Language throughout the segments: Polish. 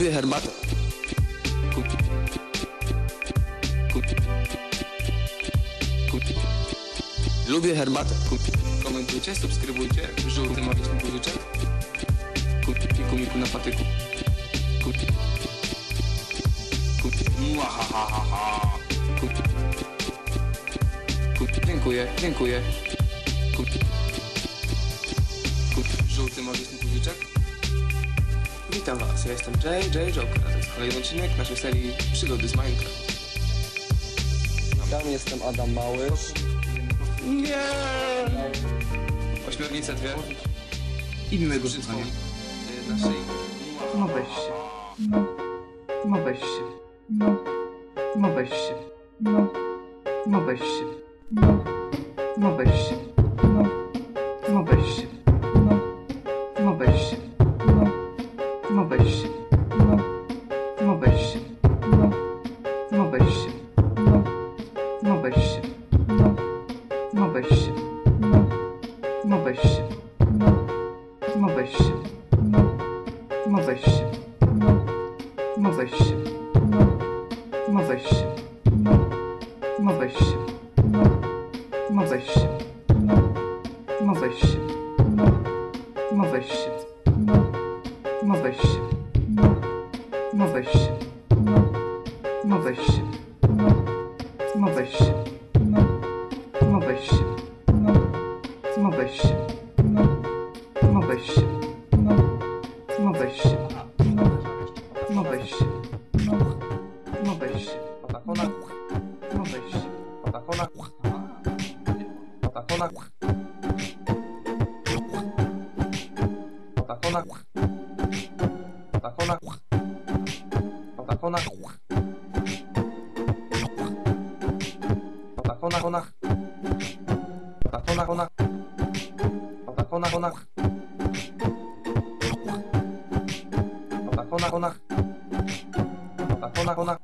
Lubię herbatę. Lubię herbatę. Komentujcie, subskrybujcie. Żółty magiczny guziczek. Piku miku na patyku. Mwahahaha. Dziękuję, dziękuję. Żółty magiczny. Witam was, ja jestem Jay, Jay Joker, a to jest kolejny odcinek naszej serii Przygody z Minecraft. Tam jestem Adam Mały. Nie! Ośmiornice dwie. I miłego Brzytwą słuchania. y, naszej... No weź się. No. No weź się. No. No weź się. No. No weź się. No. No weź się. No. No weź się. No. No weź się. No. No weź się. No. No weź się. No. No weź się. No. No weź się. No. No weź się. No. No weź się. No. No weź się. No. No weź się. No. No weź się. No. No weź się. No. No weź się. No. No weź się. 在一起。妻在一起。妻在一起。妻在一起。妻在一起。Ona, ona. Ona. Ona. Ona. Ona.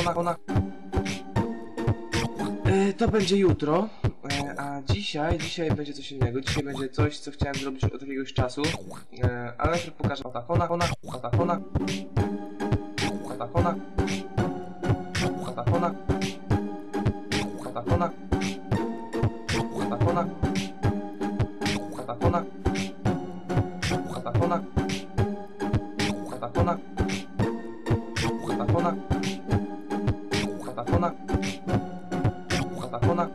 Ona. Ona. E, To będzie jutro, e, a dzisiaj, dzisiaj będzie coś innego. Dzisiaj będzie coś, co chciałem zrobić od jakiegoś czasu, e, ale najpierw pokażę patafona, ona, タトナタトナタトナタトナタトナタトナタトナ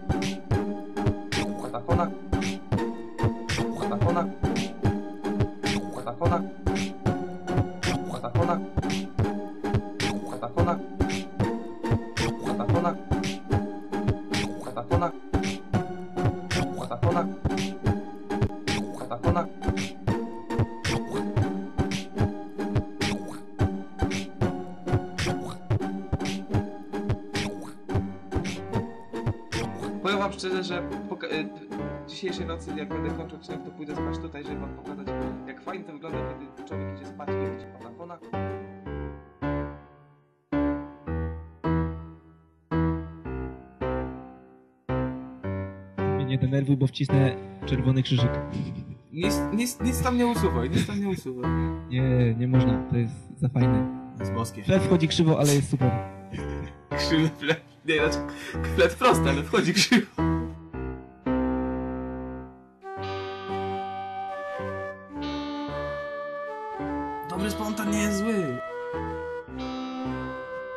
タトナタトナタトナタトナタトナタトナ patafona, patafona. Powiem wam szczerze, że y, dzisiejszej nocy, jak będę kończył odcinek, to pójdę spać tutaj, żeby wam pokazać, jak fajnie to wygląda, kiedy człowiek idzie spać i widzi patafona. Nie denerwuj, bo wcisnę czerwony krzyżyk. Nic, nic, nic tam nie usuwaj, nic tam nie usuwaj. Nie, nie można, to jest za fajne. Z boskie. Flet wchodzi krzywo, ale jest super. Krzywy flet. Nie, znaczy flet prosty, ale wchodzi krzywo. Dobry spontan nie jest zły.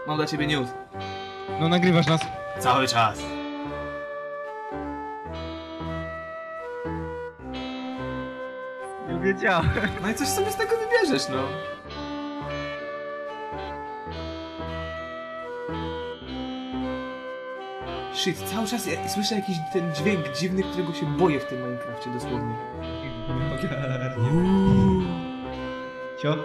Mam dla ciebie news. No nagrywasz nas. Cały czas. Wiedziałem. No i coś sobie z tego wybierzesz, no. Shit, cały czas ja słyszę jakiś ten dźwięk dziwny, którego się boję w tym Minecrafcie dosłownie. Cio?